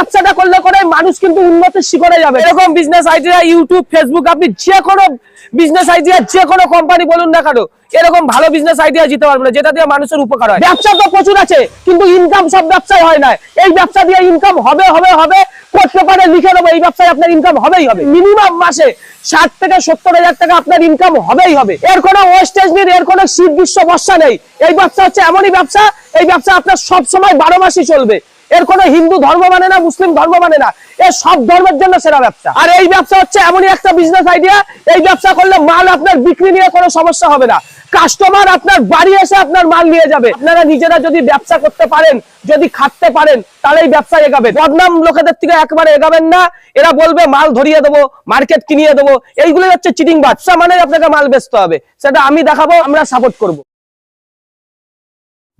ব্যবসাটা করলে করে মানুষ কিন্তু উন্নতির শিখরে যাবে। এরকম বিজনেস আইডিয়া ইউটিউব ফেসবুক আপনি যে কোনো বিজনেস আইডিয়া যে কোনো কোম্পানি বলুন না কেন, এরকম ভালো বিজনেস আইডিয়া দিতে পারবে না, যেটা দিয়ে মানুষের উপকার হয়। ব্যবসা তো প্রচুর আছে, কিন্তু ইনকাম সব ব্যবসায় হয় না। এই ব্যবসা দিয়ে ইনকাম হবে হবে হবে করতে পারে লিখে দেবো, এই ব্যবসায় আপনার ইনকাম হবেই হবে। মিনিমাম মাসে ষাট থেকে সত্তর হাজার টাকা আপনার ইনকাম হবেই হবে। এর কোনো ওয়েস্টেজ নেই, এর কোনো শীত, গ্রীষ্ম, বর্ষা নেই। এই ব্যবসা হচ্ছে এমনই ব্যবসা, এই ব্যবসা আপনার সবসময় বারো মাসই চলবে। এর কোনো হিন্দু ধর্ম মানে না, মুসলিম ধর্ম মানে না। এর সব ধর্মের জন্য সেরা ব্যবসা। আর এই ব্যবসা হচ্ছে এমনই একটা বিজনেস আইডিয়া এই ব্যবসা করলে মাল আপনার বিক্রি নিয়ে কোনো সমস্যা হবে না। কাস্টমার আপনার বাড়ি এসে আপনার মাল নিয়ে যাবে। আপনারা নিজেরা যদি ব্যবসা করতে পারেন, যদি খাটতে পারেন, তাহলে এই ব্যবসা এগাবেন। বদনাম লোকেদের থেকে একবারে এগাবেন না। এরা বলবে, মাল ধরিয়ে দেবো মার্কেট কিনিয়ে দেবো। এইগুলো হচ্ছে চিটিং ব্যবসা মানে আপনাকে মাল বেচতে হবে। সেটা আমি দেখাবো, আমরা সাপোর্ট করব।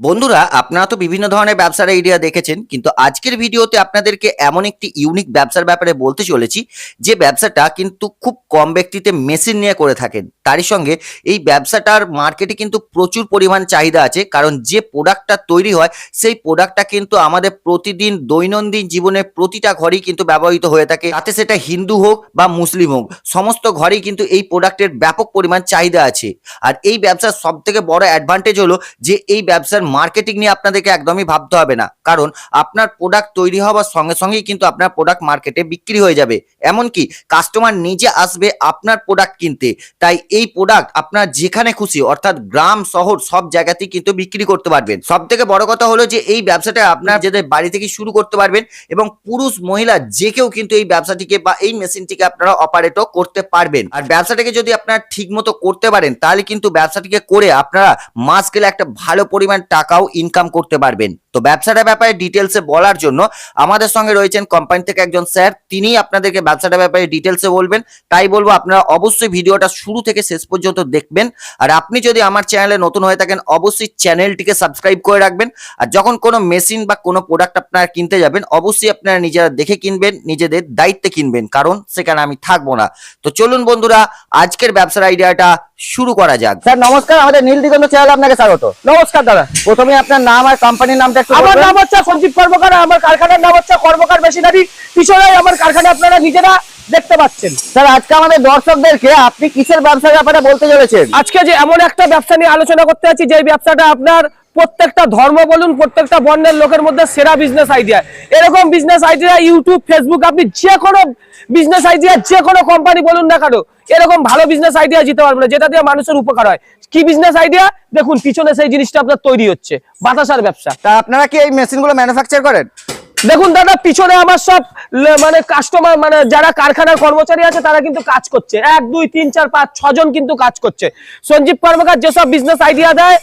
বন্ধুরা, আপনারা তো বিভিন্ন ধরনের ব্যবসার আইডিয়া দেখেছেন, কিন্তু আজকের ভিডিওতে আপনাদেরকে এমন একটি ইউনিক ব্যবসার ব্যাপারে বলতে চলেছি, যে ব্যবসাটা কিন্তু খুব কম ব্যক্তিতে মেশিন নিয়ে করে থাকেন। তারই সঙ্গে এই ব্যবসাটার মার্কেটে কিন্তু প্রচুর পরিমাণ চাহিদা আছে, কারণ যে প্রোডাক্টটা তৈরি হয়, সেই প্রোডাক্টটা কিন্তু আমাদের প্রতিদিন দৈনন্দিন জীবনে প্রতিটা ঘরেই কিন্তু ব্যবহৃত হয়ে থাকে। তাতে সেটা হিন্দু হোক বা মুসলিম হোক, সমস্ত ঘরেই কিন্তু এই প্রোডাক্টের ব্যাপক পরিমাণ চাহিদা আছে। আর এই ব্যবসার সব থেকে বড় অ্যাডভান্টেজ হলো যে এই ব্যবসার মার্কেটিং নিয়ে আপনাদেরকে একদমই ভাবতে হবে না। কারণ আপনার প্রোডাক্ট তৈরি হওয়ার সঙ্গে সঙ্গেই কিন্তু আপনার প্রোডাক্ট মার্কেটে বিক্রি হয়ে যাবে। এমনকি কাস্টমার নিজে আসবে আপনার প্রোডাক্ট কিনতে। তাই এই প্রোডাক্ট আপনার যেখানে খুশি, অর্থাৎ গ্রাম, শহর, সব জায়গাতেই কিন্তু বিক্রি করতে পারবেন। সব থেকে বড় কথা হলো যে এই ব্যবসাটা আপনার যাদের বাড়ি থেকে শুরু করতে পারবেন এবং পুরুষ, মহিলা যে কেউ কিন্তু এই ব্যবসাটিকে বা এই মেশিনটিকে আপনারা অপারেটও করতে পারবেন। আর ব্যবসাটাকে যদি আপনারা ঠিক মতো করতে পারেন, তাহলে কিন্তু ব্যবসাটিকে করে আপনারা মাস গেলে একটা ভালো পরিমাণ টাকাও ইনকাম করতে পারবেন। তো ব্যবসাটা ব্যাপারে ডিটেলসে বলার জন্য আমাদের সঙ্গে রয়েছেন কোম্পানি থেকে একজন স্যার তিনিই আপনাদেরকে ব্যবসাটা ব্যাপারে ডিটেলসে বলবেন। তাই বলব, আপনারা অবশ্যই ভিডিওটা শুরু থেকে শেষ পর্যন্ত দেখবেন। আর আপনি যদি আমার চ্যানেলে নতুন হয়ে থাকেন, অবশ্যই চ্যানেলটিকে সাবস্ক্রাইব করে রাখবেন। আর যখন কোনো মেশিন বা কোনো প্রোডাক্ট আপনারা কিনতে যাবেন, অবশ্যই আপনারা নিজেরা দেখে কিনবেন, নিজেদের দায়িত্বে কিনবেন। কারণ সেখানে আমি থাকব না। তো চলুন বন্ধুরা, আজকের ব্যবসার আইডিয়াটা শুরু করা যাক। স্যার নমস্কার আমাদের নীল দিগন্ত চ্যানেলে আপনাকে স্বাগত। নমস্কার দাদা। প্রথমে আপনার নাম আর কোম্পানির নামটা একটু আমার নাম হচ্ছে সঞ্জীব কর্মকার আমার কারখানার নাম হচ্ছে কর্মকার মেশিনারি। পিছনে আমার কারখানা আপনারা নিজেরা দেখতে পাচ্ছেন। স্যার আজকে আমাদের দর্শকদেরকে আপনি কিসের ব্যবসার ব্যাপারে বলতে চলেছেন? আজকে যে এমন একটা ব্যবসা নিয়ে আলোচনা করতে যাচ্ছি যে ব্যবসাটা আপনার প্রত্যেকটা ধর্ম বলুন প্রত্যেকটা বর্ণের লোকের মধ্যে সেরা বিজনেস আইডিয়া এরকম বিজনেস আইডিয়া ইউটিউব ফেসবুক আপনি যে কোনো বিজনেস আইডিয়া যে কোনো কোম্পানি বলুন না কেন এরকম ভালো বিজনেস আইডিয়া দিতে পারবে না যেটা দিয়ে মানুষের উপকার হয়। কি বিজনেস আইডিয়া দেখুন পিছনে সেই জিনিসটা আপনার তৈরি হচ্ছে বাতাসার ব্যবসা। তা আপনারা কি এই মেশিনগুলো ম্যানুফ্যাকচার করেন? দেখুন দাদা পিছনে আমার সব মানে কাস্টমার মানে যারা কারখানার কর্মচারী আছে তারা কিন্তু কাজ করছে। এক দুই তিন চার পাঁচ ছজন কিন্তু কাজ করছে। সঞ্জীব কর্মকার যেসব বিজনেস আইডিয়া দেয়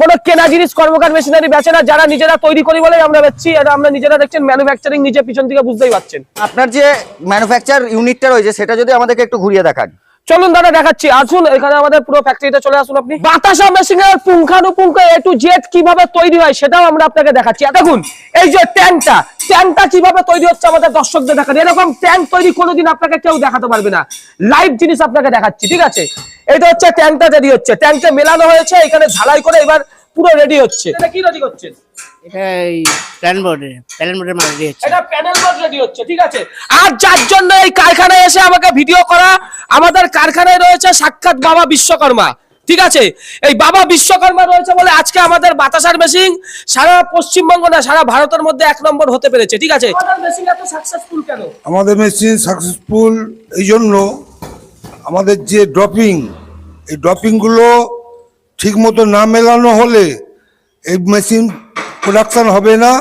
কোনো কেনা জিনিস কর্মকার মেশিনারি বেচে না যারা নিজেরা তৈরি করি বলেই আমরা বেচছি। আর আমরা নিজেরা দেখছেন ম্যানুফ্যাকচারিং নিজে পিছন থেকে বুঝতেই পারছেন। আপনার যে ম্যানুফ্যাকচার ইউনিটটা রয়েছে সেটা যদি আমাদেরকে একটু ঘুরিয়ে দেখান। চলুন দাদা, দেখাচ্ছি। আসুন, এখানে আমাদের পুরো ফ্যাক্টরিতে চলে আসুন আপনি। বাতাসা মেশিন এর পুঙ্খানুপুঙ্খ এ টু জেড কীভাবে তৈরি হয় সেটাও আমরা আপনাকে দেখাচ্ছি। দেখুন, এই যে ট্যাঙ্কটা ট্যাঙ্কটা কীভাবে তৈরি হচ্ছে আমাদের দর্শকদের দেখান এরকম ট্যাঙ্ক তৈরি কোনোদিন আপনাকে কেউ দেখাতে পারবে না। লাইভ জিনিস আপনাকে দেখাচ্ছি, ঠিক আছে? এটা হচ্ছে ট্যাঙ্কটা রেডি হচ্ছে। ট্যাঙ্কটা মেলানো হয়েছে, এখানে ঝালাই করে এবার পুরো রেডি হচ্ছে। এটা কি রেডি করছেন এটা এই প্ল্যান বোর্ডে প্ল্যান বোর্ডের মাল দিয়েছে এটা প্যানেল বোর্ড রেডি হচ্ছে ঠিক আছে? আর যার জন্য এই কারখানায় এসে আমাকে ভিডিও করা আমাদের কারখানায় রয়েছে সাক্ষাৎ বাবা বিশ্বকর্মা ঠিক আছে? এই বাবা বিশ্বকর্মা রয়েছে বলে আজকে আমাদের বাতাসার মেশিন সারা পশ্চিমবঙ্গ না সারা ভারতের মধ্যে এক নম্বর হতে পেরেছে ঠিক আছে? আমাদের মেশিন সাকসেসফুল আমাদের মেশিন সাকসেসফুল এই জন্য আমাদের যে ড্রপিং এই ড্রপিংগুলো ঠিক মতো না মেলানো হলে এই মেশিন প্রোডাকশান হবে না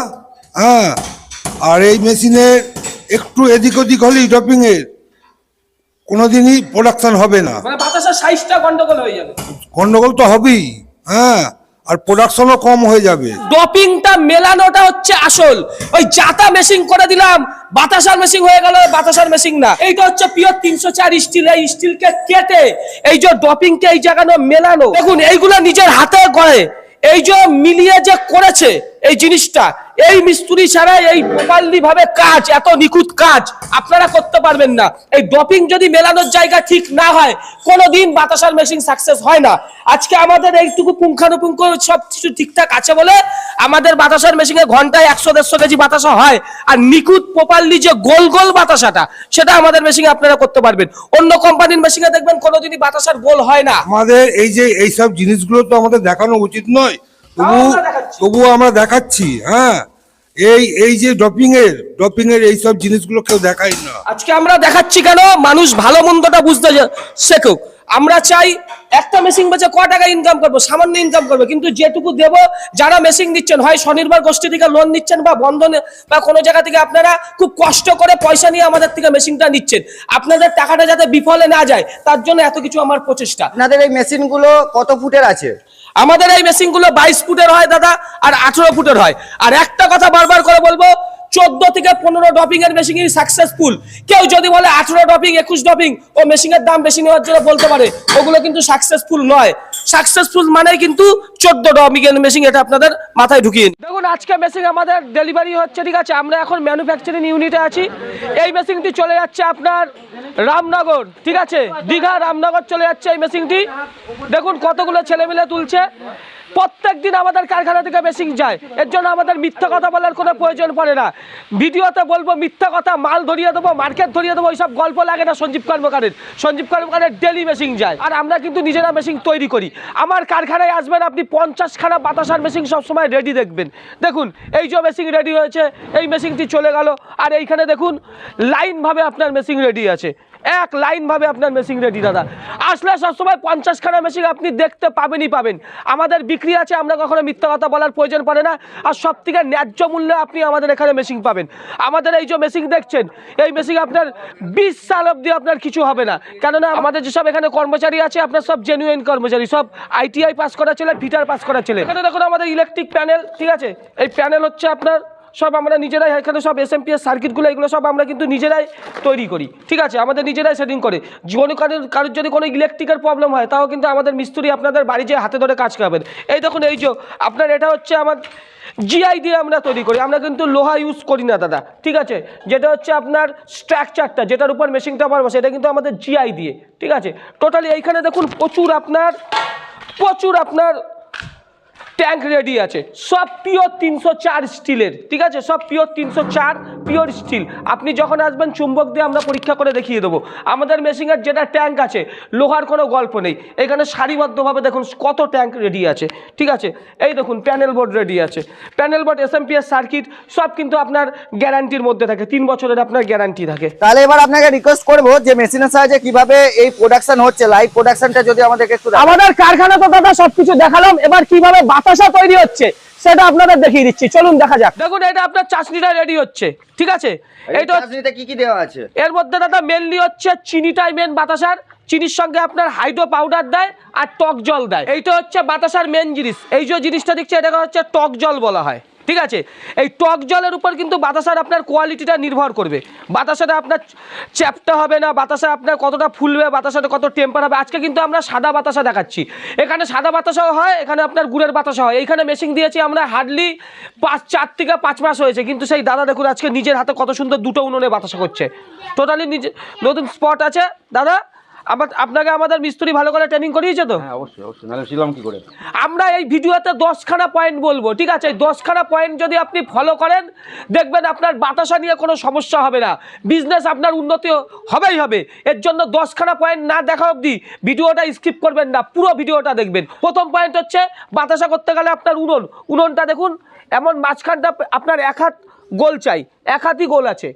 হ্যাঁ? আর এই মেশিনের একটু এদিক ওদিক হলেই ড্রপিংয়ের কোনোদিনই প্রোডাকশান হবে না। মানে সাইজটা গন্ডগোল হয়ে যাবে। গন্ডগোল তো হবেই হ্যাঁ? আর প্রোডাকশনও কম হয়ে যাবে। ডপিংটা মেলানোটা হচ্ছে আসল। ওই জাতা মেশিন করে দিলাম বাতাসার মেশিন হয়ে গেল বাতাসার মেশিন না। এইটা হচ্ছে পিওর তিনশো চার স্টিল এই স্টিলকে কেটে এই যে ডপিংকে এই জায়গানো মেলানো। দেখুন এইগুলো নিজের হাতে করে এই যে মিলিয়ে যে করেছে এই জিনিসটা, এই মিস্ত্রি ছাড়া এই প্রপারলি ভাবে কাজ, এত নিখুঁত কাজ আপনারা করতে পারবেন না। এই ডপিং যদি মেলানোর জায়গা ঠিক না হয়, কোনোদিন বাতাসার মেশিন সাকসেস হয় না। আজকে আমাদের এইটুকু পুঙ্খানুপুঙ্খ সব কিছু ঠিকঠাক আছে বলে আমাদের বাতাসার মেশিনে ঘন্টায় একশো, দেড়শো কেজি বাতাসা হয়। আর নিখুঁত প্রপারলি যে গোল গোল বাতাসাটা, সেটা আমাদের মেশিনে আপনারা করতে পারবেন। অন্য কোম্পানির মেশিনে দেখবেন কোনোদিনই বাতাসার গোল হয় না। আমাদের এই যে এইসব জিনিসগুলো তো আমাদের দেখানো উচিত নয়। তবু তবুও আমরা দেখাচ্ছি হ্যাঁ। এই এই যে ড্রপিং এর ড্রপিং এর এইসব জিনিসগুলো কেউ দেখায় না। আজকে আমরা দেখাচ্ছি কেন? মানুষ ভালো মন্দটা বুঝতে শেখুক। আমরা চাই একটা মেশিন বেচে ক টাকা ইনকাম করব? সামান্য ইনকাম করব। কিন্তু যেটুকু দেব যারা মেশিন দিচ্ছেন হয় স্বনির্ভর গোষ্ঠী থেকে লোন নিচ্ছেন বা বন্ধনে বা কোনো জায়গা থেকে আপনারা খুব কষ্ট করে পয়সা নিয়ে আমাদের থেকে মেশিনটা নিচ্ছেন। আপনাদের টাকাটা যাতে বিফলে না যায় তার জন্য এত কিছু আমার প্রচেষ্টা। আপনাদের এই মেশিনগুলো কত ফুটের আছে? আমাদের এই মেশিনগুলো বাইশ ফুটের হয় দাদা আর আঠেরো ফুটের হয়। আর একটা কথা বারবার করে বলব, চোদ্দ থেকে পনেরো ডপিং এর মেশিন সাকসেসফুল কেউ যদি বলে আঠেরো ডপিং, একুশ ডপিং, ও মেশিনের দাম বেশি নেওয়ার জন্য বলতে পারে, ওগুলো কিন্তু সাকসেসফুল নয়। সাকসেসফুল মানে কিন্তু চোদ্দটা মিগেন মেশিন এটা আপনাদের মাথায় ঢুকিয়ে দেখুন, আজকে মেশিন আমাদের ডেলিভারি হচ্ছে, ঠিক আছে? আমরা এখন ম্যানুফ্যাকচারিং ইউনিটে আছি। এই মেশিনটি চলে যাচ্ছে আপনার রামনগর, ঠিক আছে? দীঘা রামনগর চলে যাচ্ছে এই মেশিনটি দেখুন, কতগুলো ছেলেমেলে তুলছে। প্রত্যেক দিন আমাদের কারখানা থেকে মেশিন যায়। এর জন্য আমাদের মিথ্যা কথা বলার কোনো প্রয়োজন পড়ে না। ভিডিওতে বলব, মিথ্যা কথা, মাল ধরিয়ে দেবো, মার্কেট ধরিয়ে দেবো, ওইসব গল্প লাগে না সঞ্জীব কর্মকারের। সঞ্জীব কর্মকারের ডেলি মেশিন যায়। আর আমরা কিন্তু নিজেরা মেশিন তৈরি করি। আমার কারখানায় আসবেন, আপনি পঞ্চাশখানা বাতাসার মেশিন সবসময় রেডি দেখবেন। দেখুন, এই যে মেশিন রেডি হয়েছে, এই মেশিনটি চলে গেল। আর এইখানে দেখুন লাইনভাবে আপনার মেশিন রেডি আছে। এক লাইন ভাবে আপনার মেশিন রেডি দাদা। আসলে সবসময় পঞ্চাশখানা মেশিন আপনি দেখতে পাবেনই পাবেন। আমাদের বিক্রি আছে, আমরা কখনো মিথ্যা কথা বলার প্রয়োজন পড়ে না। আর সব থেকে ন্যায্য মূল্যে আপনি আমাদের এখানে মেশিন পাবেন। আমাদের এই যে মেশিন দেখছেন, এই মেশিন আপনার বিশ সাল অবধি আপনার কিছু হবে না। কেননা আমাদের যেসব এখানে কর্মচারী আছে, আপনার সব জেনুইন কর্মচারী, সব আইটিআই পাস করা ছেলে ফিটার পাস করা ছেলে। এখানে দেখুন আমাদের ইলেকট্রিক প্যানেল ঠিক আছে? এই প্যানেল হচ্ছে আপনার সব আমরা নিজেরাই, এখানে সব এস এম পি এস সার্কিটগুলো এগুলো সব আমরা কিন্তু নিজেরাই তৈরি করি। ঠিক আছে? আমাদের নিজেরাই সেটিং করে। জীবনে কারোর কারোর যদি কোনো ইলেকট্রিকের প্রবলেম হয়, তাও কিন্তু আমাদের মিস্ত্রি আপনাদের বাড়ি যেয়ে হাতে ধরে কাজ করাবেন। এই দেখুন, এই যে আপনার এটা হচ্ছে আমার জিআই দিয়ে আমরা তৈরি করি। আমরা কিন্তু লোহা ইউজ করি না, দাদা। ঠিক আছে? যেটা হচ্ছে আপনার স্ট্রাকচারটা যেটার উপর মেশিনটা পারব সেটা কিন্তু আমাদের জিআই দিয়ে। ঠিক আছে? টোটালি এইখানে দেখুন, প্রচুর আপনার প্রচুর আপনার ট্যাঙ্ক রেডি আছে। সব পিওর তিনশো চার স্টিলের ঠিক আছে? সব পিওর তিনশো চার পিওর স্টিল। আপনি যখন আসবেন চুম্বক দিয়ে আমরা পরীক্ষা করে দেখিয়ে দেবো। আমাদের মেশিনের যেটা ট্যাঙ্ক আছে লোহার কোনো গল্প নেই। এখানে সারিবদ্ধভাবে দেখুন কত ট্যাঙ্ক রেডি আছে ঠিক আছে? এই দেখুন প্যানেল বোর্ড রেডি আছে। Panel board S M P S circuit সব কিন্তু আপনার গ্যারান্টির মধ্যে থাকে। তিন বছরের আপনার গ্যারান্টি থাকে। তাহলে এবার আপনাকে রিকোয়েস্ট করব যে মেশিনের সাহায্যে কীভাবে এই প্রোডাকশন হচ্ছে লাইভ প্রোডাকশনটা যদি আমাদেরকে আমাদের কারখানা তো দাদা সবকিছু দেখালাম। এবার কীভাবে বাতাসা তৈরি হচ্ছে সেটা আপনাদের দেখিয়ে দিচ্ছি। চলুন দেখা যাক। দেখুন এটা আপনার চাষনিটা রেডি হচ্ছে ঠিক আছে? এইটা চাটনিতে কি কি দেওয়া আছে? এর মধ্যে দাদা মেনলি হচ্ছে চিনিটাই মেন বাতাসার চিনির সঙ্গে আপনার হাইড্রো পাউডার দেয় আর টক জল দেয়। এইটা হচ্ছে বাতাসার মেন জিনিস। এই যে জিনিসটা দেখছি এটাকে হচ্ছে টক জল বলা হয়। ঠিক আছে? এই টক জলের উপর কিন্তু বাতাসার আপনার কোয়ালিটিটা নির্ভর করবে। বাতাসাটা আপনার চ্যাপটা হবে না, বাতাসা আপনার কতটা ফুলবে বাতাসাটা কত টেম্পার হবে। আজকে কিন্তু আমরা সাদা বাতাসা দেখাচ্ছি। এখানে সাদা বাতাসাও হয়, এখানে আপনার গুড়ের বাতাসা হয়। এইখানে মেশিন দিয়েছি আমরা হার্ডলি পাঁচ, চার থেকে পাঁচ মাস হয়েছে। কিন্তু সেই দাদা দেখুন, আজকে নিজের হাতে কত সুন্দর দুটো উনুনে বাতাসা করছে। টোটালি নিজে নতুন স্পট আছে। দাদা আমার আপনাকে আমাদের মিস্ত্রি ভালো করে ট্রেনিং করিয়েছে তো? হ্যাঁ অবশ্যই অবশ্যই নাহলে ছিলাম কি করে? আমরা এই ভিডিওতে দশখানা পয়েন্ট বলব ঠিক আছে? এই দশখানা পয়েন্ট যদি আপনি ফলো করেন দেখবেন আপনার বাতাসা নিয়ে কোনো সমস্যা হবে না। বিজনেস আপনার উন্নতি হবেই হবে। এর জন্য দশখানা পয়েন্ট না দেখা অবধি ভিডিওটা স্কিপ করবেন না পুরো ভিডিওটা দেখবেন। প্রথম পয়েন্ট হচ্ছে বাতাসা করতে গেলে আপনার উনুন। উনুনটা দেখুন এমন মাঝখানটা আপনার এক হাত গোল চাই এক হাতই গোল আছে।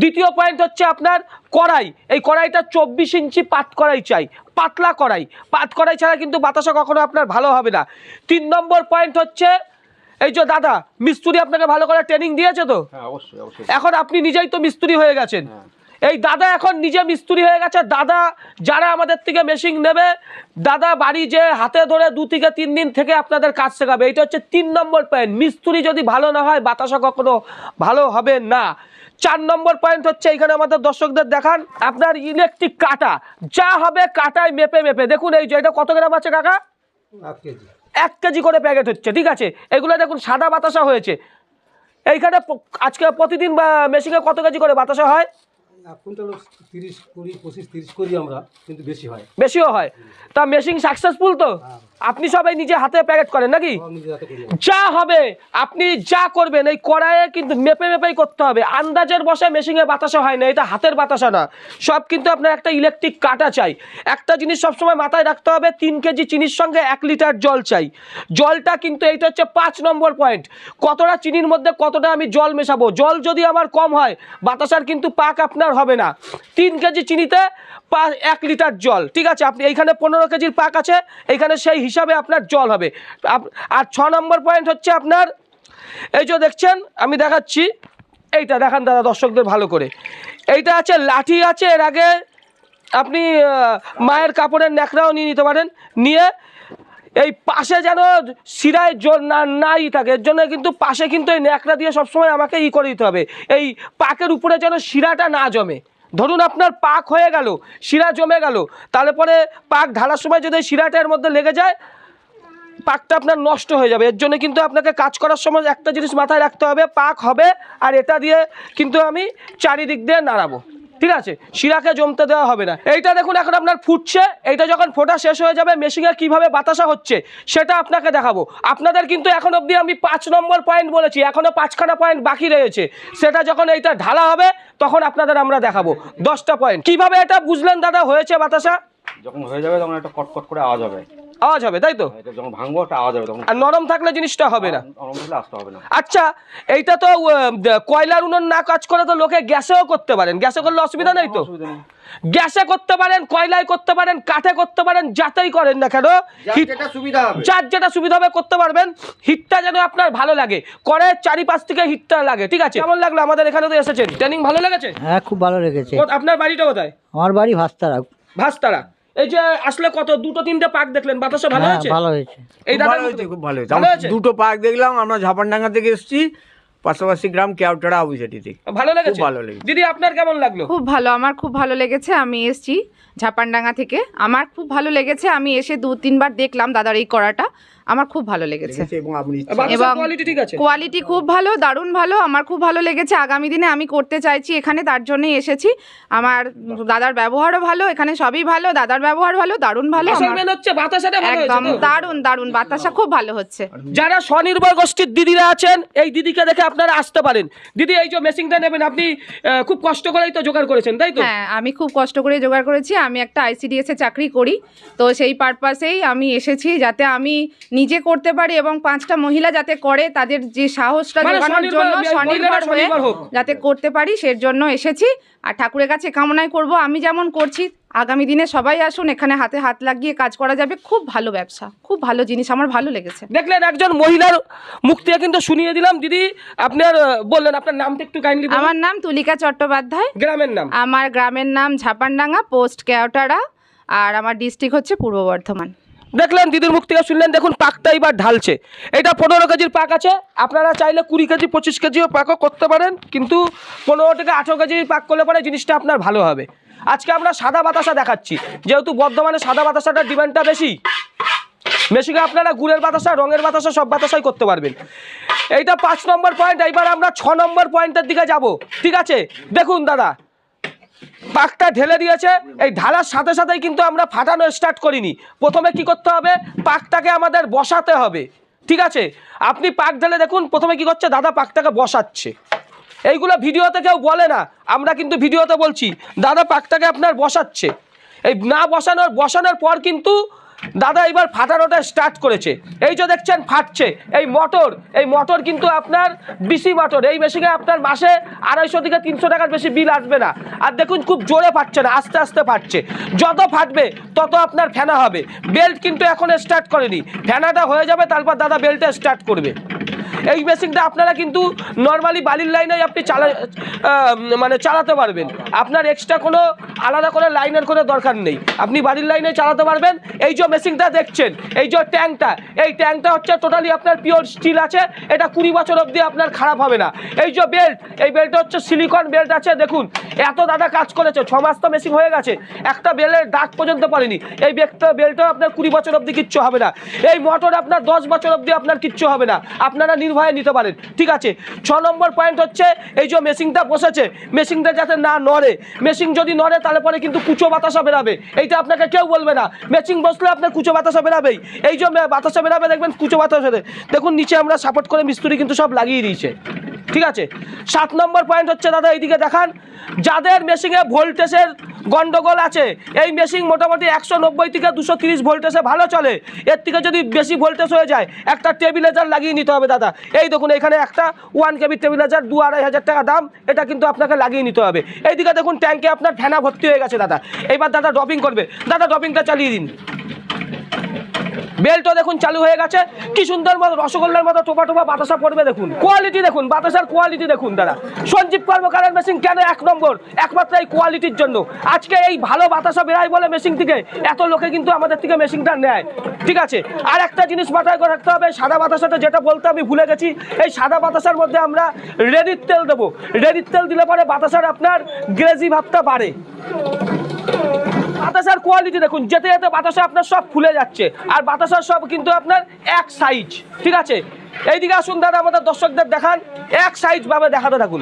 দ্বিতীয় পয়েন্ট হচ্ছে আপনার কড়াই। এই কড়াইটা চব্বিশ ইঞ্চি পাত কড়াই চাই। পাতলা কড়াই। পাত কড়াই ছাড়া কিন্তু বাতাসা কখনো আপনার ভালো হবে না। তিন নম্বর পয়েন্ট হচ্ছে এই যে দাদা মিস্ত্রি আপনাকে ভালো করে ট্রেনিং দিয়েছে তো? হ্যাঁ এখন আপনি নিজেই তো মিস্ত্রি হয়ে গেছেন। এই দাদা এখন নিজে মিস্ত্রি হয়ে গেছে। দাদা যারা আমাদের থেকে মেশিন নেবে দাদা বাড়ি যে হাতে ধরে দু থেকে তিন দিন থেকে আপনাদের কাজ শেখাবে এটা হচ্ছে তিন নম্বর পয়েন্ট মিস্ত্রি যদি ভালো না হয় বাতাসা কখনো ভালো হবে না। চার নম্বর পয়েন্ট হচ্ছে এখানে আমাদের দর্শকদের দেখান। আপনার ইলেকট্রিক কাটা যা হবে কাটায় মেপে মেপে। দেখুন এই যে এটা কত গ্রাম আছে কাকা? এক কেজি। করে প্যাকেট হচ্ছে ঠিক আছে? এগুলো দেখুন সাদা বাতাসা হয়েছে। এইখানে আজকে প্রতিদিন বা মেশিনে কত কেজি করে বাতাসা হয়? এখন তিরিশ কুড়ি পঁচিশ তিরিশ করি আমরা কিন্তু বেশি হয়। বেশিও হয়। তা মেশিন সাকসেসফুল তো? আপনি সবাই নিজে হাতে প্যাকেট করেন নাকি? যা হবে আপনি যা করবেন এই কড়াইয়ে কিন্তু মেপে মেপেই করতে হবে। আন্দাজের বসে মেশিনে বাতাসা হয় না এটা হাতের বাতাসা না। সব কিন্তু আপনার একটা ইলেকট্রিক কাটা চাই। একটা জিনিস সবসময় মাথায় রাখতে হবে তিন কেজি চিনির সঙ্গে এক লিটার জল চাই। জলটা কিন্তু এইটা হচ্ছে পাঁচ নম্বর পয়েন্ট কতটা চিনির মধ্যে কতটা আমি জল মেশাবো? জল যদি আমার কম হয় বাতাসার কিন্তু পাক আপনার হবে না। তিন কেজি চিনিতে পা এক লিটার জল, ঠিক আছে? আপনি এইখানে পনেরো কেজির পাক আছে, এইখানে সেই হিসাবে আপনার জল হবে। আর ছ নম্বর পয়েন্ট হচ্ছে আপনার, এই যে দেখছেন, আমি দেখাচ্ছি, এইটা দেখান দাদা দর্শকদের ভালো করে। এইটা আছে, লাঠি আছে, এর আগে আপনি মায়ের কাপড়ের ন্যাকড়াও নিয়ে নিতে পারেন। নিয়ে এই পাশে যেন শিরায় জোর না, নাই থাকে, এর জন্য কিন্তু পাশে কিন্তু এই ন্যাকড়া দিয়ে সবসময় আমাকে ই করে দিতে হবে। এই পাকের উপরে যেন শিরাটা না জমে। ধরুন আপনার পাক হয়ে গেল, শিরা জমে গেল, তাহলে পরে পাক ঢালার সময় যদি এই শিরাটা এর মধ্যে লেগে যায়, পাকটা আপনার নষ্ট হয়ে যাবে। এর জন্য কিন্তু আপনাকে কাজ করার সময় একটা জিনিস মাথায় রাখতে হবে, পাক হবে, আর এটা দিয়ে কিন্তু আমি চারিদিক দিয়ে নাড়াবো। ঠিক আছে? শিরাকে জমতে দেওয়া হবে না। এইটা দেখুন, এখন আপনার ফুটছে। এইটা যখন ফোটা শেষ হয়ে যাবে মেশিনে কীভাবে বাতাসা হচ্ছে, সেটা আপনাকে দেখাবো। আপনাদের কিন্তু এখন অবধি আমি পাঁচ নম্বর পয়েন্ট বলেছি। এখনও পাঁচখানা পয়েন্ট বাকি রয়েছে। সেটা যখন এইটা ঢালা হবে, তখন আপনাদের আমরা দেখাবো। দশটা পয়েন্ট কীভাবে এটা বুঝলেন দাদা, হয়েছে বাতাসা? যখন হয়ে যাবে, তখন একটা কটকট করে আওয়াজ হবে। আওয়াজ হবে তাই তো? যখন ভাঙবো একটা আওয়াজ হবে তখন। আর নরম থাকলে জিনিসটা হবে না। নরম হলে আসতে হবে না। আচ্ছা এইটা তো কয়লার উনুন না কাজ করে তো লোকে গ্যাসেও করতে পারেন। গ্যাসে করলে অসুবিধা নেই তো? গ্যাসে করতে পারেন কয়লায় করতে পারেন কাঠে করতে পারেন যাতেই করেন না কেন হিট- যেটা সুবিধা যার যেটা সুবিধা হবে করতে পারবেন। হিটটা যেন আপনার ভালো লাগে। করে চারিপাশ থেকে হিটটা লাগে ঠিক আছে? কেমন লাগল? আমাদের এখানে তো এসেছেন। ট্রেনিং ভালো লেগেছে? হ্যাঁ খুব ভালো লেগেছে। আপনার বাড়িটা কোথায়? আমার বাড়ি ভাস্তারা। ভাস্তারা। এই যে আসলে কত দুটো তিনটে পাক দেখলেন? বাতাসে ভালো আছে হয়েছে? ভালো হয়েছে। এই দাদা ভালো হয়েছে খুব ভালো হয়েছে। ভালো হয়েছে? দুটো পার্ক দেখলাম আমরা ঝাপানডাঙ্গা থেকে এসেছি পাশাপাশি গ্রাম কেওটারা আবুঝাটি থেকে ভালো লেগেছে? ভালো লেগেছে। দিদি আপনার কেমন লাগল? খুব ভালো আমার খুব ভালো লেগেছে আমি এসছি। ঝাপানডাঙ্গা থেকে। আমার খুব ভালো লেগেছে। আমি এসে দু তিনবার দেখলাম দাদার এই করাটা আমার খুব ভালো লেগেছে। এবং কোয়ালিটি ঠিক আছে? কোয়ালিটি খুব ভালো দারুণ ভালো আমার খুব ভালো লেগেছে। আগামী দিনে আমি করতে চাইছি এখানে তার জন্যই এসেছি। আমার দাদার ব্যবহারও ভালো এখানে সবই ভালো দাদার ব্যবহার ভালো দারুণ ভালো আসল আমার- হচ্ছে বাতাসাটা ভালো একদম দারুণ দারুণ বাতাসা খুব ভালো হচ্ছে। যারা স্বনির্ভর গোষ্ঠীর দিদিরা আছেন এই দিদিকে দেখে আপনারা আসতে পারেন। দিদি এই যে মেশিনটা নেবেন আপনি আহ, খুব কষ্ট করেই তো জোগাড় করেছেন তাই তো? হ্যাঁ আমি খুব কষ্ট করে জোগাড় করেছি। আমি একটা আইসিডিএসে এ চাকরি করি। তো সেই পারপাসেই আমি এসেছি যাতে আমি নিজে করতে পারি এবং পাঁচটা মহিলা যাতে করে তাদের যে সাহসটা মানে জোগানোর জন্য স্বনির্ভর হয়ে যাতে করতে পারি সের জন্য এসেছি। আর ঠাকুরের কাছে কামনাই করব। আমি যেমন করছি আগামী দিনে সবাই আসুন এখানে হাতে হাত লাগিয়ে কাজ করা যাবে। খুব ভালো ব্যবসা খুব ভালো জিনিস আমার ভালো লেগেছে। দেখলেন একজন মহিলার মুখ থেকে কিন্তু শুনিয়ে দিলাম। দিদি আপনার বললেন আপনার নামটা একটু কাইন্ডলি আমার নাম তুলিকা চট্টোপাধ্যায়। গ্রামের নাম। আমার গ্রামের নাম ঝাপানডাঙ্গা পোস্ট কেওটারা আর আমার ডিস্ট্রিক্ট হচ্ছে পূর্ব বর্ধমান। দেখলেন দিদির মুখ থেকে শুনলেন দেখুন পাকটা এবার ঢালছে। এটা পনেরো কেজির পাক আছে আপনারা চাইলে কুড়ি কেজি পঁচিশ কেজিও পাকও করতে পারেন কিন্তু পনেরো থেকে আঠেরো কেজি পাক করলে পরে জিনিসটা আপনার ভালো হবে। আজকে আমরা সাদা বাতাসা দেখাচ্ছি। যেহেতু বর্ধমানে সাদা বাতাসাটার ডিমান্ডটা বেশি মেশিনে আপনারা গুড়ের বাতাসা, রঙের বাতাসা, সব বাতাসাই করতে পারবেন। এইটা পাঁচ নম্বর পয়েন্ট এইবার আমরা ছ নম্বর পয়েন্টের দিকে যাব। ঠিক আছে? দেখুন দাদা, পাকটা ঢেলে দিয়েছে। এই ঢালার সাথে সাথেই কিন্তু আমরা ফাটানো স্টার্ট করিনি। প্রথমে কি করতে হবে? পাকটাকে আমাদের বসাতে হবে। ঠিক আছে? আপনি পাক ঢেলে দেখুন, প্রথমে কি করছে? দাদা পাকটাকে বসাচ্ছে। এইগুলো ভিডিওতে কেউ বলে না। আমরা কিন্তু ভিডিওতে বলছি, দাদা পাকটাকে আপনার বসাচ্ছে। এই না বসানোর বসানোর পর কিন্তু দাদা এবার ফাটানোটা স্টার্ট করেছে। এই যে দেখছেন, ফাটছে। এই মোটর এই মোটর কিন্তু আপনার বিসি মোটর এই মেশিনে আপনার মাসে আড়াইশো থেকে তিনশো টাকার বেশি বিল আসবে না। আর দেখুন, খুব জোরে ফাটছে না, আস্তে আস্তে ফাটছে। যত ফাটবে, তত আপনার ফেনা হবে। বেল্ট কিন্তু এখন স্টার্ট করেনি। ফেনাটা হয়ে যাবে, তারপর দাদা বেল্টটা স্টার্ট করবে। এই মেশিনটা আপনারা কিন্তু নর্মালি বালির লাইনে আপনি চালা মানে চালাতে পারবেন। আপনার এক্সট্রা কোনো আলাদা করে লাইনের কোনো দরকার নেই। আপনি বাড়ির লাইনে চালাতে পারবেন। এই যে মেশিনটা দেখছেন, এই যে ট্যাঙ্কটা, এই ট্যাঙ্কটা হচ্ছে টোটালি আপনার পিওর স্টিল আছে। এটা কুড়ি বছর অবধি আপনার খারাপ হবে না। এই যে বেল্ট এই বেল্টটা হচ্ছে সিলিকন বেল্ট আছে, দেখুন। এত দাদা কাজ করেছে, ছ মাস তো মেশিন হয়ে গেছে। একটা বেলের দাগ পর্যন্ত পড়েনি। এই বেল্টটা বেল্টও আপনার কুড়ি বছর অবধি কিচ্ছু হবে না। এই মোটর আপনার দশ বছর অবধি আপনার কিচ্ছু হবে না। আপনারা নির্ভয়ে নিতে পারেন। ঠিক আছে? ছ নম্বর পয়েন্ট হচ্ছে, এই যে মেশিনটা বসেছে মেশিনটা যাতে না নড়ে। মেশিন যদি নড়ে, তাহলে পরে কিন্তু কুচো বাতাসা বেরাবে। এইটা আপনাকে কেউ বলবে না। ম্যাচিং বসলে আপনার কুচো বাতাসা বেরাবেই। এই যে বাতাসা বেরাবে, দেখবেন কুচো বাতাসা বেরোবে। দেখুন, নিচে আমরা সাপোর্ট করে মিস্ত্রি কিন্তু সব লাগিয়ে দিয়েছে। ঠিক আছে? সাত নম্বর পয়েন্ট হচ্ছে, দাদা, এইদিকে দেখান। যাদের মেশিনে ভোল্টেজের গন্ডগোল আছে। এই মেশিন মোটামুটি একশো নব্বই থেকে দুশো তিরিশ ভোল্টেজে ভালো চলে। এর থেকে যদি বেশি ভোল্টেজ হয়ে যায়, একটা টেবিলাইজার লাগিয়ে নিতে হবে দাদা। এই দেখুন, এখানে একটা ওয়ান কেবি টেবিলাইজার দু আড়াই হাজার টাকা দাম, এটা কিন্তু আপনাকে লাগিয়ে নিতে হবে। এইদিকে দেখুন ট্যাঙ্কে আপনার ফ্যানা ভর্তি হয়ে গেছে দাদা। এবার দাদা ড্রপিং করবে। দাদা ড্রপিংটা চালিয়ে দিন। বেল্টও দেখুন চালু হয়ে গেছে। কি সুন্দর মতো রসগোল্লার মতো টোপা টোপা বাতাসা পড়বে দেখুন। কোয়ালিটি দেখুন, বাতাসার কোয়ালিটি দেখুন দাদা। সঞ্জীব কর্মকারের মেশিন কেন এক নম্বর? একমাত্র এই কোয়ালিটির জন্য। আজকে এই ভালো বাতাসা বেরায় বলে মেশিন থেকে এত লোকে কিন্তু আমাদের থেকে মেশিনটা নেয়। ঠিক আছে? আর একটা জিনিস মাথায় করে রাখতে হবে, সাদা বাতাসাটা যেটা বলতে আমি ভুলে গেছি, এই সাদা বাতাসার মধ্যে আমরা রেডির তেল দেবো। রেডির তেল দিলে পরে বাতাসার আপনার গ্রেজি ভাবটা বাড়ে। বাতাসার কোয়ালিটি দেখুন, যেতে যেতে বাতাসা আপনার সব ফুলে যাচ্ছে, আর বাতাসার সব কিন্তু আপনার এক সাইজ ঠিক আছে? এইদিকে আসুন দাদা, আমাদের দর্শকদের দেখান, এক সাইজ ভাবে দেখাতে থাকুন।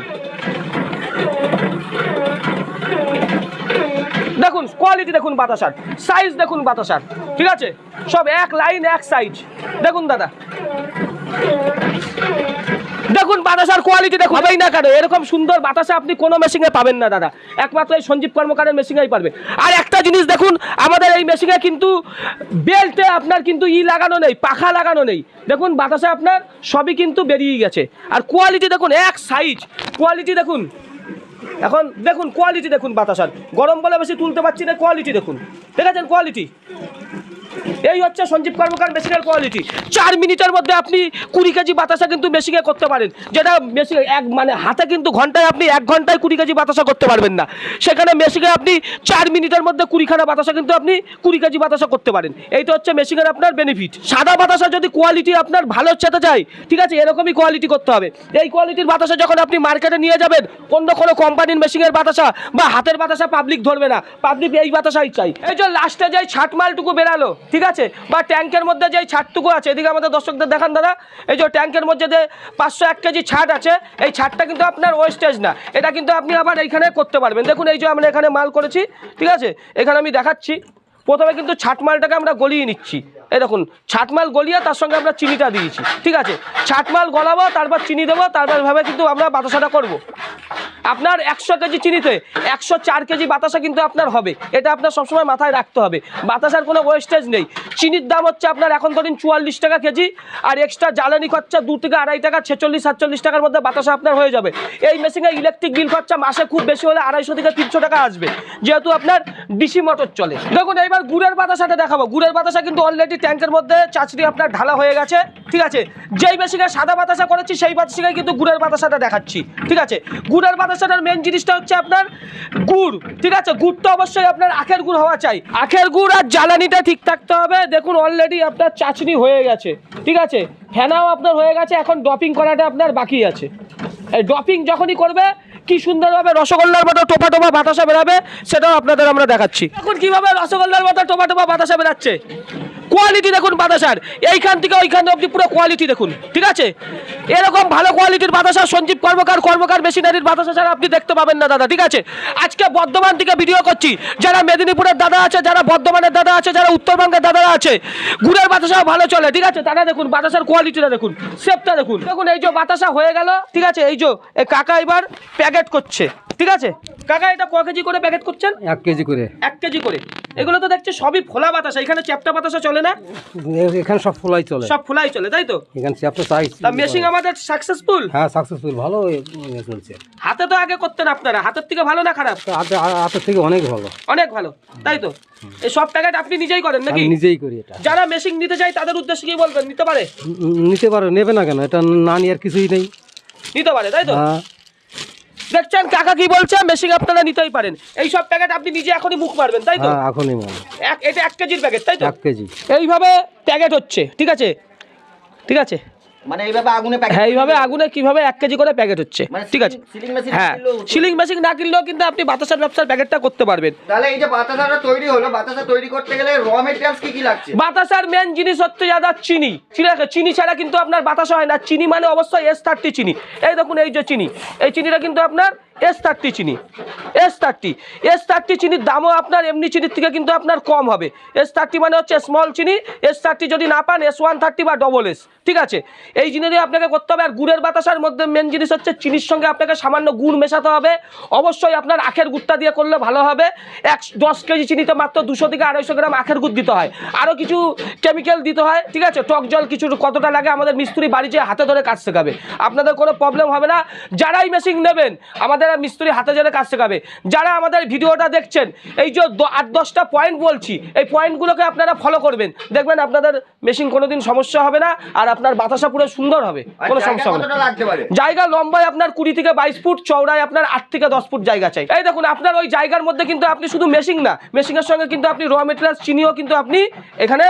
দেখুন কোয়ালিটি দেখুন বাতাসার সাইজ দেখুন বাতাসার, ঠিক আছে? সব এক লাইন এক সাইজ দেখুন দাদা। দেখুন বাতাসার কোয়ালিটি দেখুন। হবেই না কেন? এরকম সুন্দর বাতাসা আপনি কোনো মেশিনে পাবেন না, দাদা। একমাত্র এই সঞ্জীব কর্মকারের মেশিনেই পারবে। আর একটা জিনিস দেখুন, আমাদের এই মেশিনে কিন্তু বেল্টে আপনার কিন্তু ই লাগানো নেই, পাখা লাগানো নেই। দেখুন, বাতাসে আপনার সবই কিন্তু বেরিয়ে গেছে। আর কোয়ালিটি দেখুন, এক সাইজ কোয়ালিটি দেখুন। এখন দেখুন কোয়ালিটি দেখুন বাতাসার গরম বলে বেশি তুলতে পারছি না কোয়ালিটি দেখুন। দেখেছেন কোয়ালিটি এই হচ্ছে সঞ্জীব কর্মকার মেশিনের কোয়ালিটি চার মিনিটের মধ্যে আপনি কুড়ি কেজি বাতাসা কিন্তু মেশিনে করতে পারেন। যেটা মেশিনে এক মানে হাতে কিন্তু ঘন্টায় আপনি এক ঘন্টায় কুড়ি কেজি বাতাসা করতে পারবেন না। সেখানে মেশিনে আপনি চার মিনিটের মধ্যে কুড়িখানা বাতাসা কিন্তু আপনি কুড়ি কেজি বাতাসা করতে পারেন। এইটা হচ্ছে মেশিনের আপনার বেনিফিট সাদা বাতাসা যদি কোয়ালিটি আপনার ভালো চেতে যায়, ঠিক আছে, এরকমই কোয়ালিটি করতে হবে। এই কোয়ালিটির বাতাসা যখন আপনি মার্কেটে নিয়ে যাবেন, অন্য কোনো কোম্পানির মেশিনের বাতাসা বা হাতের বাতাসা পাবলিক ধরবে না। পাবলিক এই বাতাসাই চাই। এই যে লাস্টে যে ছাট মালটুকু বেরালো ঠিক আছে? বা ট্যাঙ্কের মধ্যে যে ছাটটুকু আছে, এদিকে আমাদের দর্শকদের দেখান দাদা। এই যে ট্যাঙ্কের মধ্যে যে পাঁচশো এক কেজি ছাট আছে, এই ছাটটা কিন্তু আপনার ওয়েস্টেজ না। এটা কিন্তু আপনি আবার এইখানে করতে পারবেন। দেখুন, এই যে আমরা এখানে মাল করেছি, ঠিক আছে? এখানে আমি দেখাচ্ছি। প্রথমে কিন্তু ছাট মালটাকে আমরা গলিয়ে নিচ্ছি। এই দেখুন ছাট মাল গলিয়ে তার সঙ্গে আমরা চিনিটা দিয়েছি, ঠিক আছে? ছাটমাল গলাবো, তারপর চিনি দেবো, তারপর ভাবে কিন্তু আমরা বাতাসাটা করব। আপনার একশো কেজি চিনিতে একশো চার কেজি বাতাসা কিন্তু আপনার হবে। এটা আপনার সবসময় মাথায় রাখতে হবে। বাতাসার কোনো ওয়েস্টেজ নেই। চিনির দাম হচ্ছে আপনার এখন ধরুন চুয়াল্লিশ টাকা কেজি, আর এক্সট্রা জ্বালানি খরচা দু থেকে আড়াই টাকা, ছেচল্লিশ, সাতচল্লিশ টাকার মধ্যে বাতাসা আপনার হয়ে যাবে। এই মেশিনে ইলেকট্রিক বিল খরচা মাসে খুব বেশি হলে আড়াইশো থেকে তিনশো টাকা আসবে। যেহেতু আপনার ডিসি মোটর চলে। দেখুন এবার গুড়ের বাতাসাটা দেখাবো। গুড়ের বাতাসা কিন্তু অলরেডি ট্যাঙ্কের মধ্যে চাচড়ি আপনার ঢালা হয়ে গেছে, ঠিক আছে? যেই মেশিনে সাদা বাতাসা করেছি, সেই বাতাসে কিন্তু গুড়ের বাতাসাটা দেখাচ্ছি, ঠিক আছে? গুড়ের বাতাসাটার মেন জিনিসটা হচ্ছে আপনার গুড়, ঠিক আছে? গুড়টা অবশ্যই আপনার আখের গুড় হওয়া চাই। আখের গুড় আর জ্বালানিটা ঠিক থাকতে হবে। দেখুন অলরেডি আপনার চাচনি হয়ে গেছে, ঠিক আছে? ফেনাও আপনার হয়ে গেছে, এখন ড্রপিং করাটা আপনার বাকি আছে। ড্রপিং যখনই করবে কি সুন্দরভাবে রসগোল্লার মতো টোপা টোপা বাতাসা বেরাবে, সেটাও আপনাদের আমরা দেখাচ্ছি। এখন কীভাবে রসগোল্লার মতো টোপা টোপা বাতাসা বেরাচ্ছে। কোয়ালিটি দেখুন বাতাসার। এইখান থেকে ওইখান অব্দি পুরো কোয়ালিটি দেখুন, ঠিক আছে? এরকম ভালো কোয়ালিটির বাতাসা সঞ্জীব কর্মকার কর্মকার মেশিনারির বাতাসা ছাড়া আপনি দেখতে পাবেন না, দাদা, ঠিক আছে? আজকে বর্ধমান থেকে ভিডিও করছি। যারা মেদিনীপুরের দাদা আছে, যারা বর্ধমানের দাদা আছে, যারা উত্তরবঙ্গের দাদারা আছে, গুড়ের বাতাসাও ভালো চলে, ঠিক আছে? তারা দেখুন বাতাসার কোয়ালিটিটা দেখুন শেপটা দেখুন। দেখুন, এই যে বাতাসা হয়ে গেল, ঠিক আছে? এই যে কাকা এবার করছে। ঠিক আছে? কাকা এটা ক কেজি করে প্যাকেট করছেন? এক কেজি করে। এক কেজি করে। এগুলো তো দেখছি সবই ফোলা বাতাসা এখানে চ্যাপটা বাতাসা চলে না? এখানে সব ফোলাই চলে। সব ফোলাই চলে তাই তো? এখানে চ্যাপ্টার সাইজ তা মেশিন আমাদের সাকসেসফুল হ্যাঁ সাকসেসফুল ভালো ইয়ে চলছে। হাতে তো আগে করতেন আপনারা হাতের থেকে ভালো না খারাপ? হাতে হাতের থেকে অনেক ভালো। অনেক ভালো তাই তো? এই সব প্যাকেট আপনি নিজেই করেন নাকি? নিজেই করি এটা। যারা মেশিন নিতে চায় তাদের উদ্দেশ্যে কি বলবেন? নিতে পারে? নিতে পারে নেবে না কেন? এটা না নিয়ে আর কিছুই নেই। নিতে পারে তাই তো? হ্যাঁ। দেখছেন কাকা কি বলছে? মেশিন আপনারা নিতেই পারেন। এই সব প্যাকেট আপনি নিজে এখনই মুখ মারবেন তাই তো? হ্যাঁ এখনই এক এটা এক কেজির প্যাকেট তাই তো? এক কেজি। এইভাবে প্যাকেট হচ্ছে ঠিক আছে? ঠিক আছে? মানে এইভাবে আগুনে হ্যাঁ এইভাবে আগুনে কীভাবে এক কেজি করে প্যাকেট হচ্ছে। মানে ঠিক আছে? মেশিন হ্যাঁ সিলিং মেশিন না কিনলেও কিন্তু আপনি বাতাসার ব্যবসার প্যাকেটটা করতে পারবেন। তাহলে এই যে বাতাসাটা তৈরি হলো বাতাসা তৈরি করতে গেলে র মেটেরিয়ালস কি কি লাগছে? বাতাসার মেন জিনিস হচ্ছে চিনি। ঠিক আছে চিনি ছাড়া কিন্তু আপনার বাতাসা হয় না। চিনি মানে অবশ্যই এস থার্টি চিনি। এই দেখুন এই যে চিনি এই চিনিটা কিন্তু আপনার এস থার্টি চিনি। এস থার্টি এস থার্টি চিনির দামও আপনার এমনি চিনির থেকে কিন্তু আপনার কম হবে। এস থার্টি মানে হচ্ছে স্মল চিনি এস থার্টি যদি না পান এস ওয়ান থার্টি বা ডবল এস ঠিক আছে? এই জিনিসই আপনাকে করতে হবে। আর গুড়ের বাতাসার মধ্যে মেন জিনিস হচ্ছে চিনির সঙ্গে আপনাকে সামান্য গুড় মেশাতে হবে। অবশ্যই আপনার আখের গুড়টা দিয়ে করলে ভালো হবে। এক দশ কেজি চিনিতে মাত্র দুশো থেকে আড়াইশো গ্রাম আখের গুড় দিতে হয়। আরও কিছু কেমিক্যাল দিতে হয়, ঠিক আছে? টক জল কিছু কতটা লাগে আমাদের মিস্ত্রি বাড়ি যেয়ে হাতে ধরে কাজ শেখাবে। আপনাদের কোনো প্রবলেম হবে না। যারাই মেশিন নেবেন, আমাদের মিস্ত্রি হাতে ধরে কাজ শেখাবে। যারা আমাদের ভিডিওটা দেখছেন, এই যে আট দশটা পয়েন্ট বলছি, এই পয়েন্টগুলোকে আপনারা ফলো করবেন। দেখবেন আপনাদের মেশিন কোনোদিন সমস্যা হবে না। আর আপনার বাতাসা পুরো সুন্দর হবে? কোনো সমস্যা হবে জায়গা লম্বায় আপনার কুড়ি থেকে বাইশ ফুট চওড়ায় আপনার আট থেকে দশ ফুট জায়গা চাই। এই দেখুন আপনার ওই জায়গার মধ্যে কিন্তু আপনি শুধু মেশিন না মেশিনের সঙ্গে কিন্তু আপনি র মেটেরিয়াল চিনিও কিন্তু আপনি এখানে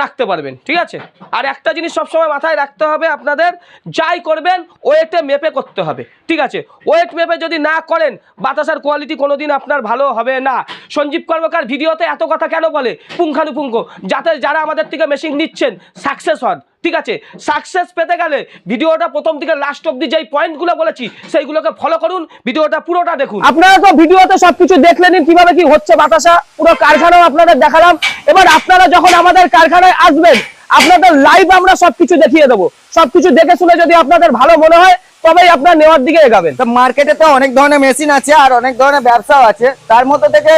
রাখতে পারবেন ঠিক আছে? আর একটা জিনিস সবসময় মাথায় রাখতে হবে আপনাদের যাই করবেন ওয়েটে মেপে করতে হবে ঠিক আছে? ওয়েট মেপে যদি না করেন বাতাসার কোয়ালিটি কোনোদিন আপনার ভালো হবে না। সঞ্জীব কর্মকার ভিডিওতে এত কথা কেন বলে? পুঙ্খানুপুঙ্খ যাতে যারা আমাদের থেকে মেশিন নিচ্ছেন সাকসেস হন। ঠিক আছে? সাকসেস পেতে গেলে ভিডিওটা প্রথম থেকে লাস্ট অব্দি যেই পয়েন্টগুলো বলেছি, সেইগুলোকে ফলো করুন, ভিডিওটা পুরোটা দেখুন। আপনারা তো ভিডিওতে সবকিছু দেখলেন, কীভাবে কি হচ্ছে বাতাসা? পুরো কারখানাও আপনাদের দেখালাম। এবার আপনারা যখন আমাদের কারখানায় আসবেন, আপনাদের লাইভ আমরা সবকিছু দেখিয়ে দেবো। সবকিছু দেখে শুনে যদি আপনাদের ভালো মনে হয় তবেই আপনার নেওয়ার দিকে এগাবেন। তো মার্কেটে তো অনেক ধরনের মেশিন আছে আর অনেক ধরনের ব্যবসাও আছে। তার মধ্যে থেকে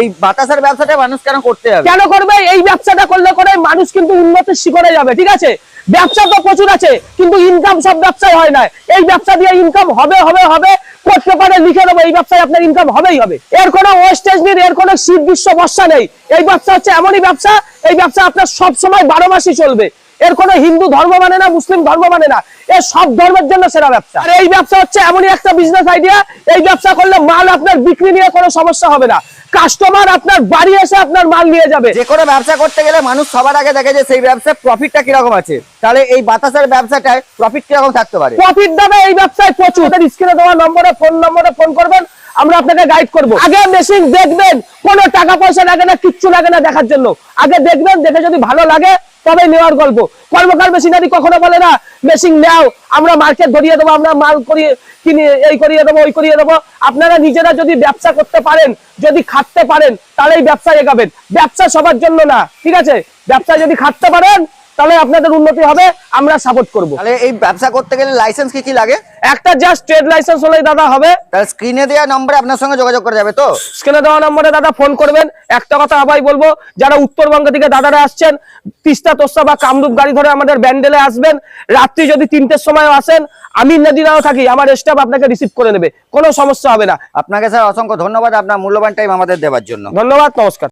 এই বাতাসের ব্যবসাটা মানুষ কেন করতে হবে? কেন করবে? এই ব্যবসাটা করলে করে মানুষ কিন্তু উন্নতির শিখরে যাবে ঠিক আছে? ব্যবসা তো প্রচুর আছে কিন্তু ইনকাম সব ব্যবসায় হয় না। এই ব্যবসা দিয়ে ইনকাম হবে হবে হবে কোর্ট পেপারে লিখে দেবো এই ব্যবসায় আপনার ইনকাম হবেই হবে। এর কোনো ওয়েস্টেজ নেই এর কোনো শীত গ্রীষ্ম বর্ষা নেই। এই ব্যবসা হচ্ছে এমনই ব্যবসা এই ব্যবসা আপনার সব সময় বারো মাসই চলবে। এর কোনো হিন্দু ধর্ম মানে না মুসলিম ধর্ম মানে না। এর সব ধর্মের জন্য সেরা ব্যবসা। আর এই ব্যবসা হচ্ছে এমনই একটা বিজনেস আইডিয়া এই ব্যবসা করলে মাল আপনার বিক্রি নিয়ে কোনো সমস্যা হবে না। কাস্টমার আপনার বাড়ি এসে আপনার মাল নিয়ে যাবে। যে কোনো ব্যবসা করতে গেলে মানুষ সবার আগে দেখে যে সেই ব্যবসায় প্রফিটটা কীরকম আছে। তাহলে এই বাতাসের ব্যবসাটায় প্রফিট কীরকম থাকতে পারে? প্রফিট দেবে এই ব্যবসায় প্রচুর। স্ক্রিনে দেওয়া নম্বরে ফোন নম্বরে ফোন করবেন আমরা আপনাকে গাইড করব। আগে মেশিন দেখবেন কোনো টাকা পয়সা লাগে না কিচ্ছু লাগে না দেখার জন্য। আগে দেখবেন দেখে যদি ভালো লাগে তবে নেওয়ার গল্প। কর্মকার মেশিনারি কখনো বলে না, মেশিন নেও, আমরা মার্কেট ধরিয়ে দেবো, আমরা মাল করিয়ে কিনে, এই করিয়ে দেবো, ওই করিয়ে দেবো। আপনারা নিজেরা যদি ব্যবসা করতে পারেন, যদি খাটতে পারেন, তাহলেই ব্যবসা এগাবেন। ব্যবসা সবার জন্য না, ঠিক আছে? ব্যবসা যদি খাটতে পারেন তাহলে আপনাদের উন্নতি হবে আমরা সাপোর্ট করব। তাহলে এই ব্যবসা করতে গেলে লাইসেন্স কি কি লাগে? একটা জাস্ট ট্রেড লাইসেন্স হলেই দাদা হবে। তাহলে স্ক্রিনে দেওয়া নম্বরে আপনার সঙ্গে যোগাযোগ করা যাবে তো? স্ক্রিনে দেওয়া নম্বরে দাদা ফোন করবেন। একটা কথা আবার বলব যারা উত্তরবঙ্গ থেকে দাদারা আসছেন তিস্তা তোস্তা বা কামরূপ গাড়ি ধরে আমাদের ব্যান্ডেলে আসবেন রাত্রি যদি তিনটের সময় আসেন আমি নদীরাও থাকি আমার স্টাফ আপনাকে রিসিভ করে নেবে কোনো সমস্যা হবে না। আপনাকে স্যার অসংখ্য ধন্যবাদ আপনার মূল্যবান টাইম আমাদের দেওয়ার জন্য। ধন্যবাদ নমস্কার।